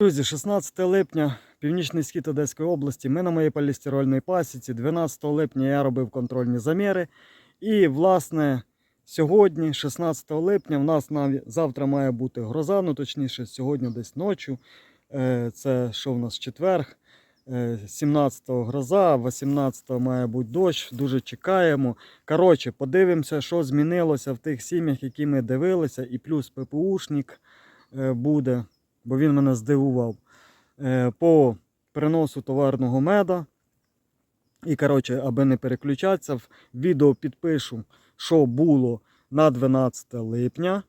Друзі, 16 липня, північний схід Одеської області. Ми на моїй полістирольній пасіці. 12 липня я робив контрольні заміри. І, власне, сьогодні, 16 липня, в нас завтра має бути гроза, ну точніше, сьогодні десь ночі. Е, Це що в нас четверг. Е, 17-го гроза, 18-го має бути дощ, дуже чекаємо. Коротше, подивимося, що змінилося в тих сім'ях, які ми дивилися, і плюс ППУшник е, буде, бо він мене здивував. Е, По приносу товарного меда. І, коротше, аби не переключатися, в відео підпишу, що було на 12 липня,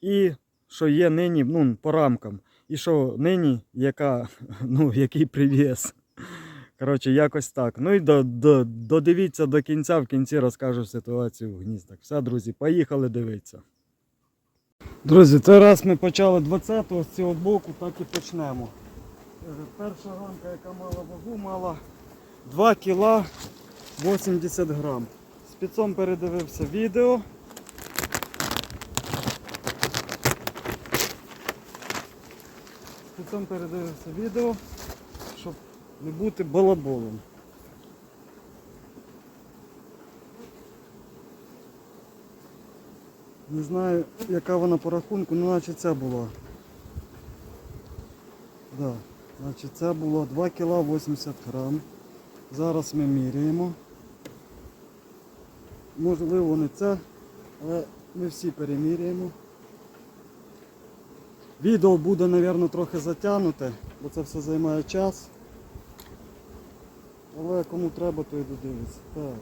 і що є нині ну, по рамкам. І що нині, яка, ну, який привіз. Коротше, якось так. Ну і до, до, додивіться до кінця, в кінці розкажу ситуацію в гніздах. Все, друзі, поїхали дивитися. Друзі, цей раз ми почали 20-го з цього боку, так і почнемо. Е, Перша рамка, яка мала вагу, мала 2 кіла 80 грам. Спецом передивився відео. Спецом передивився відео, щоб не бути балаболом. Не знаю, яка вона по рахунку, ну наче ця була. Да, значить це було 2 кг 80 грам. Зараз ми міряємо. Можливо не це, але ми всі переміряємо. Відео буде, мабуть, трохи затягнуте, бо це все займає час. Але кому треба, то і додивиться. Так.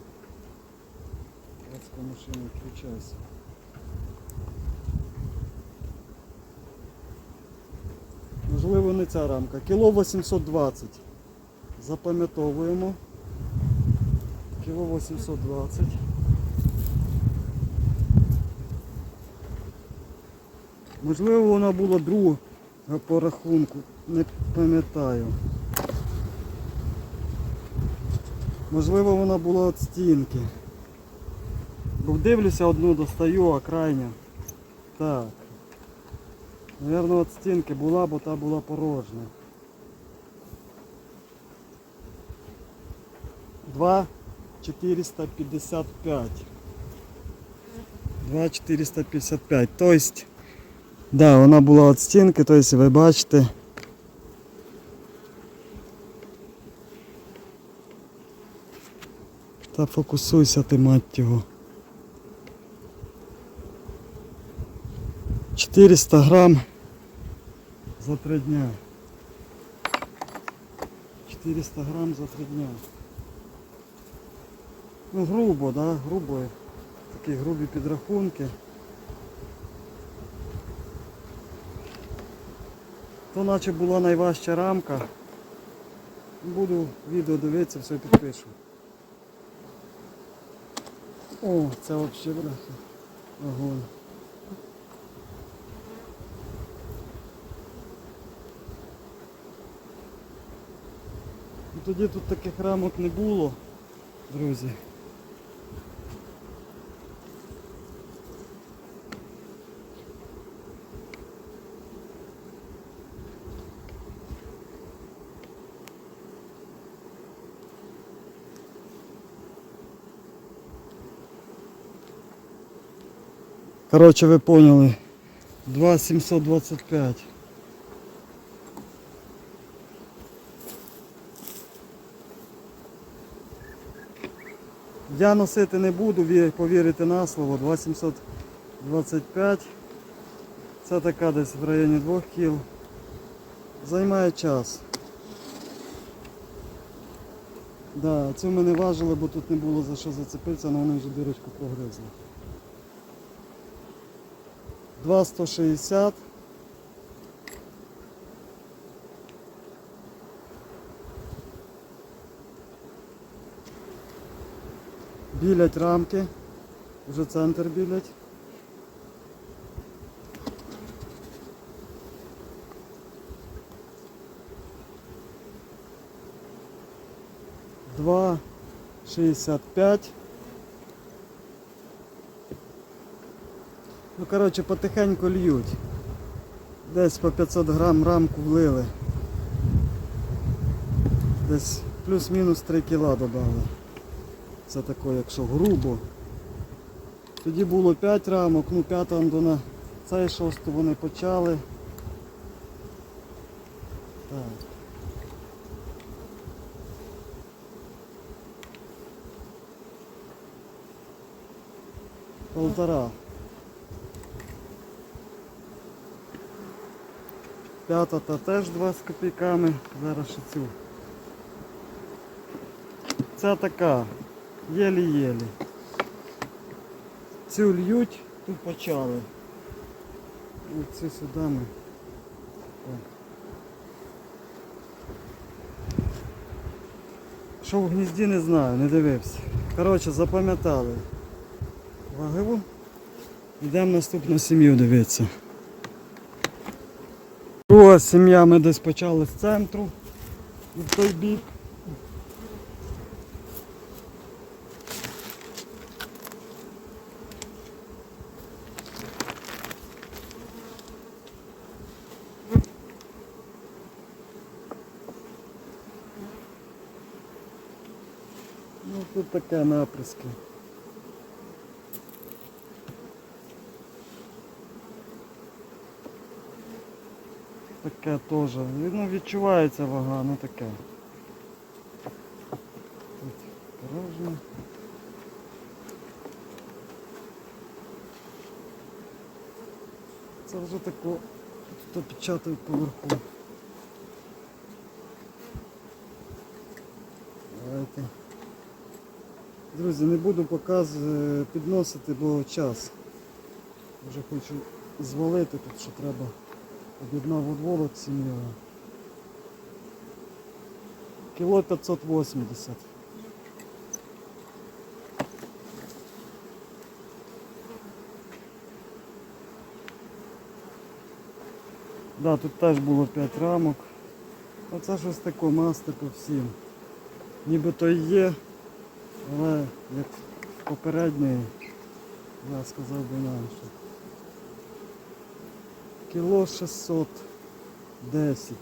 Адська машина, включайся. Можливо, не ця рамка. Кіло 820. Запам'ятовуємо. Кіло 820. Можливо, вона була друга по рахунку. Не пам'ятаю. Можливо, вона була від стінки. Бо дивлюся, одну достаю, а крайня. Так. Наверно, від стінки була, бо та була порожня. Два 455. 2 455. Тобто, да, вона була від стінки, тобто ви бачите. Та фокусуйся ти, мать його. 400 грам за три дня. 400 грам за три дня. Ну грубо, да, грубо. Такі грубі підрахунки. То наче була найважча рамка. Буду відео дивитися, все підпишу. О, це взагалі бляха. Огонь. Тоді тут таких рамок не було, друзі. Коротше, ви поняли. 2,725. Я носити не буду, ві- повірити на слово, 2725. Це така десь в районі 2 кіл. Займає час. Да, цю ми не важили, бо тут не було за що зацепитися, але вони вже дирочку погризли. 2,160. Білять рамки. Вже центр білять. Два шістдесят п'ять. Ну, коротше, потихеньку льють. Десь по 500 грам рамку влили. Десь плюс-мінус 3 кіла додали. Це таке, якщо грубо. Тоді було 5 рамок, ну п'ята на цей шосту вони почали. Так. Полтора. П'ята та теж 2 з копійками. Зараз ще цю. Це така. Єлі-єлі. Цю льють, тут почали. Оці сюди ми. Що в гнізді не знаю, не дивився. Коротше, запам'ятали. Вагиву. Йдемо наступну сім'ю дивитися. Друга сім'я ми десь почали з центру. І в той бік. Таке напряски. Таке теж. Ну, відчувається вага, ну таке. Тут порожньо. Це вже тако, хто печатає поверху. Друзі, не буду показ е, підносити, бо час. Вже хочу звалити тут, що треба. Об'єднав одволок сім'я. Кіло 580. Да, тут теж було 5 рамок. Оце щось таке масти по всім. Ніби то і є, але як попередньої, я сказав би нам, кіло 610.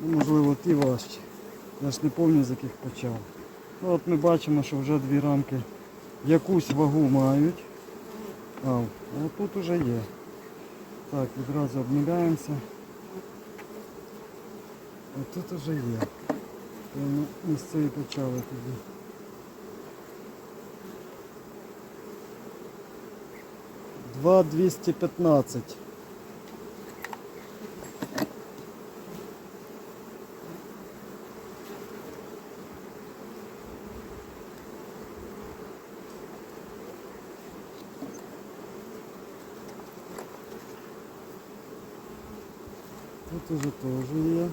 Ну, можливо, ті важчі. Я ж не пам'ятаю, з яких почав. Ну, от ми бачимо, що вже дві рамки якусь вагу мають. А, а тут уже є. Так, відразу обміляємося. А тут уже є. Ми з цієї почали тоді. Два двісті п'ятнадцять. Тут уже теж є.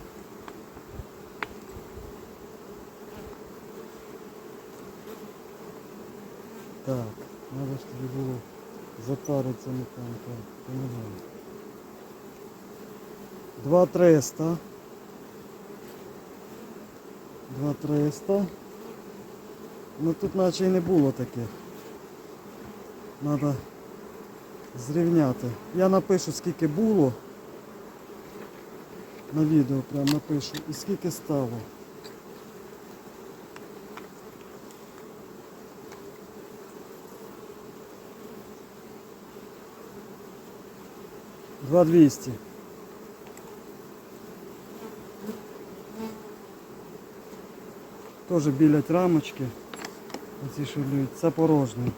Так, треба ж тобі понимаю. Два триста. Два триста. Ну тут наче і не було таких. Треба зрівняти. Я напишу скільки було. На відео прям напишу і скільки стало. Два двісті. Теж білять рамочки. Оці що льють. Це порожні.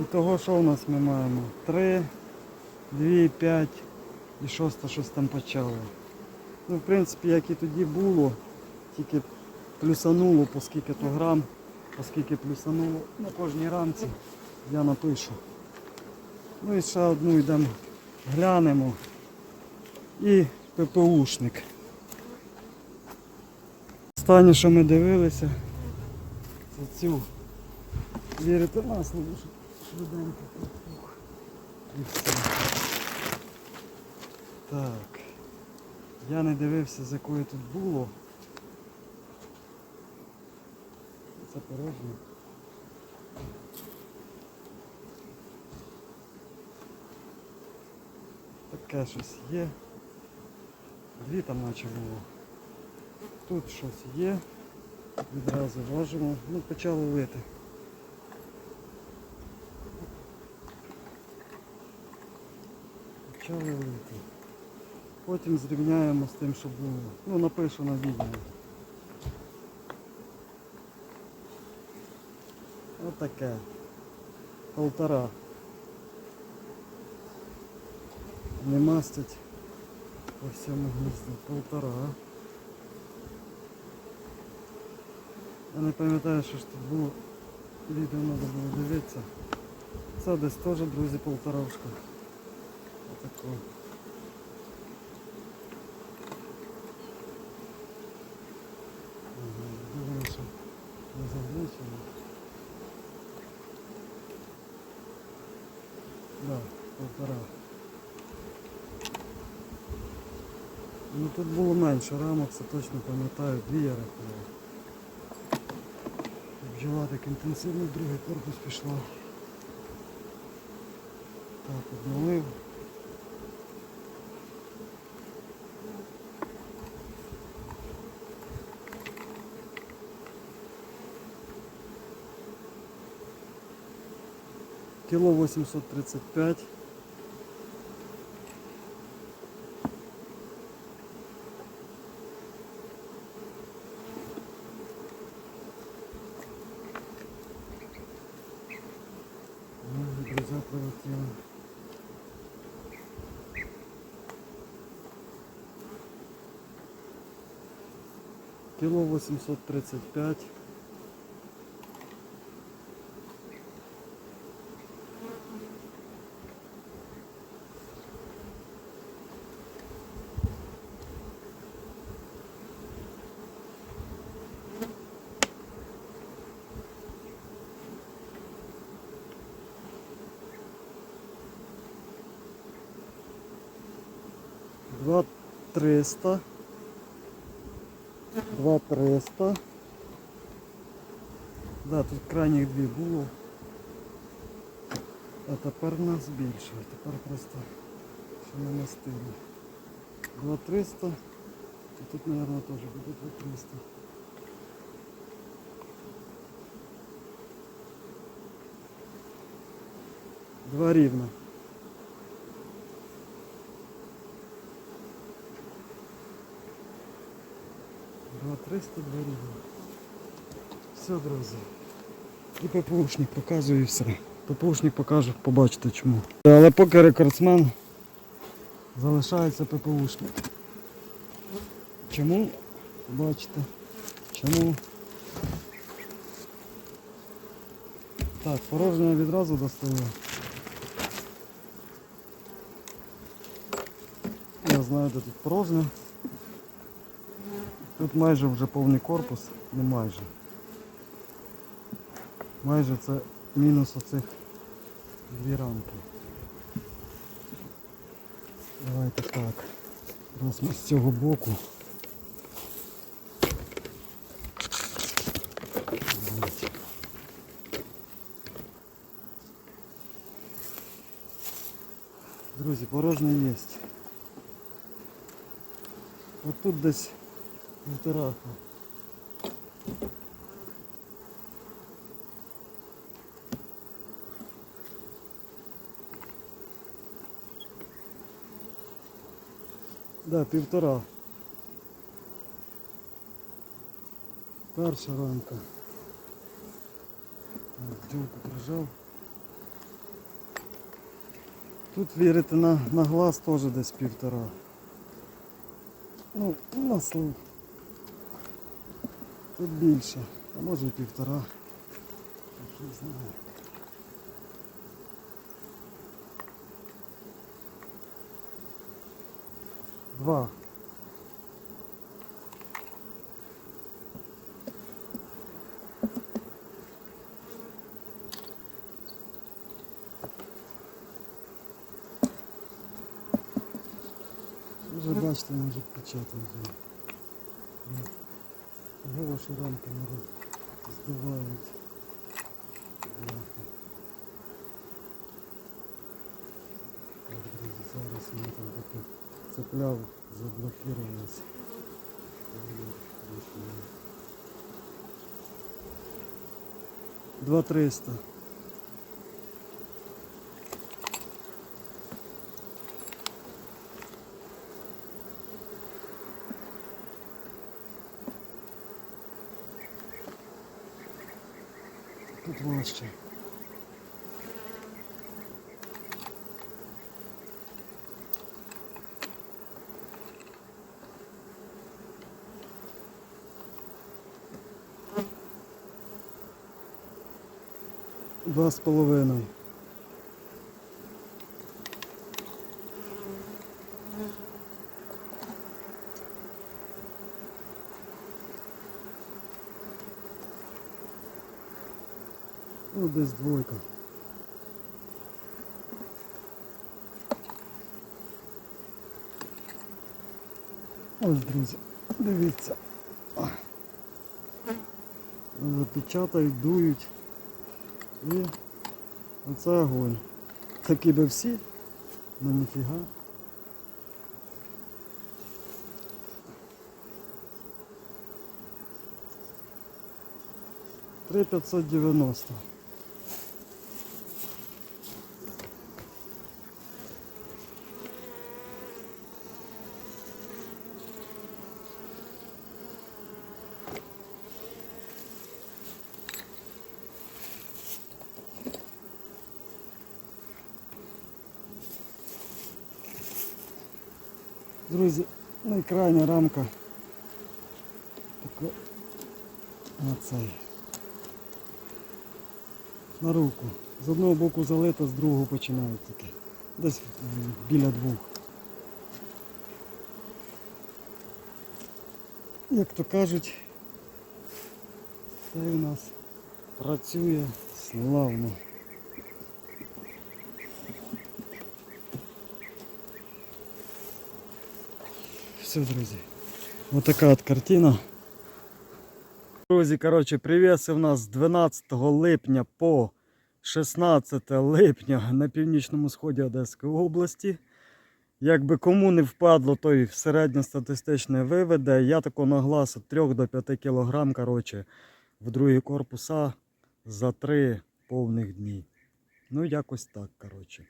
І того, що у нас ми маємо? 3, 2, 5 і шоста щось там почало. Ну, в принципі, як і тоді було, тільки плюсануло по скільки то грам, по скільки плюсануло на кожній рамці, я напишу. Ну і ще одну йдемо, глянемо. І ППУшник. Останнє, що ми дивилися, це цю. Вірите на слово, що швиденько. І все. Так. Я не дивився, з якої тут було. Це порожнє. Таке щось є. Дві там наче було. Тут щось є. Відразу важимо. Ну, почали вити. Почали вити. Потім зрівняємо з тим, що було. Ну, напишу на відео. Отаке. Полтора. Не мастять по всьому гнізду. Полтора. Я не пам'ятаю, що ж тут було. Відео треба було дивитися. Це десь теж, друзі, полторашка. Отако. Полтора. Ну тут було менше рамок, це точно пам'ятаю, дві я рахував. Бджола так інтенсивно в другий корпус пішла. Так, обновив. Кіло 835. 835. Два триста. Два триста. Да, тут крайніх дві було. А тепер в нас більше. Тепер просто ще не настигли. Два триста. І тут, мабуть, теж буде два триста. Два рівно. Два 300, два рівно. Все, друзі. І ППУшник показую і все. ППУшник покаже, побачите чому. Але поки рекордсмен залишається ППУшник. Чому? Бачите. Чому? Так, порожнє відразу достаю. Я знаю, де тут порожнє. Тут майже вже повний корпус, не майже. Майже це мінус оцих дві рамки. Давайте так. Раз ми з цього боку. Давайте. Друзі, порожнє є. От тут десь півтораха. Да, півтора. Перша рамка. Бджолку прижав. Тут вірити на, на глаз теж десь півтора. Ну, на слух. Тут більше, а може і півтора. Не знаю. Два. Вже бачите, може печатати. Голоші рамки народ здувають. Друзі, зараз ми там цепляв, заблокировалось. Два триста. Тут. Два з половиною. Ну, десь двойка. Ось, друзі, дивіться. Запечатають, дують. І оце огонь. Такі би всі, ну ніфіга. Три п'ятсот дев'яносто. Друзі, ну і крайня рамка. Така на цей. На руку. З одного боку залито, з другого починають таке. Десь біля двох. Як то кажуть, це у нас працює славно. Все, друзі. Вот така от картина. Друзі, коротше, привіси в нас з 12 липня по 16 липня на північному сході Одеської області. Якби кому не впадло, той середньостатистичне виведе. Я тако на глаз від 3 до 5 кг, коротше, в другі корпуса за 3 повних дні. Ну, якось так, коротше.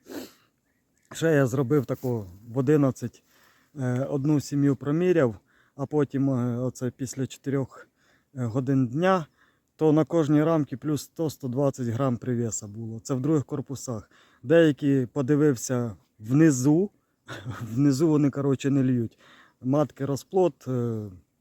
Ще я зробив таку в 11 е, одну сім'ю проміряв, а потім е, оце після 4 е, годин дня, то на кожній рамці плюс 100-120 грам привеса було. Це в других корпусах. Деякі подивився внизу, внизу вони коротше, не льють. Матки розплод, е,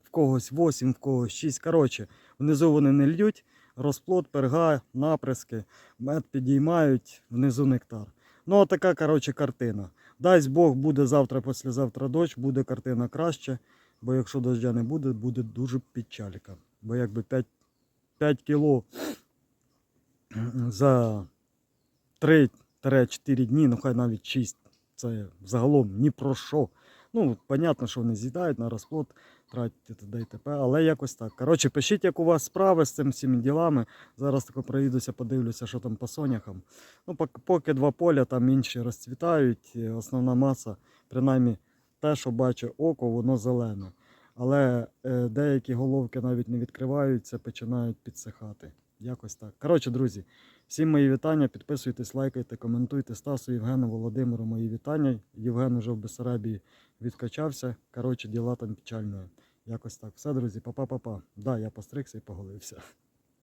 в когось 8, в когось 6. Коротше, внизу вони не льють, розплод, перга, наприски, мед підіймають, внизу нектар. Ну, така, коротше, картина. Дасть Бог, буде завтра, післязавтра дощ, буде картина краще. Бо якщо дождя не буде, буде дуже печалька. Бо якби 5, 5 кіло за 3-4 дні, ну хай навіть 6. Це загалом ні про що. Ну, понятно, що вони з'їдають на розплод, тратять т.д. і т.п. Але якось так. Коротше, пишіть, як у вас справи з цим всіми ділами. Зараз тако проїдуся, подивлюся, що там по соняхам. Ну, поки два поля, там інші розцвітають. Основна маса, принаймні те, що бачить око, воно зелене. Але е, деякі головки навіть не відкриваються, починають підсихати. Якось так. Коротше, друзі, всім мої вітання. Підписуйтесь, лайкайте, коментуйте. Стасу Євгену Володимиру мої вітання. Євген уже в Бессарабії відкачався. Коротше, діла там печальні. Якось так. Все, друзі, па-па-па-па. Да, я постригся і поголився.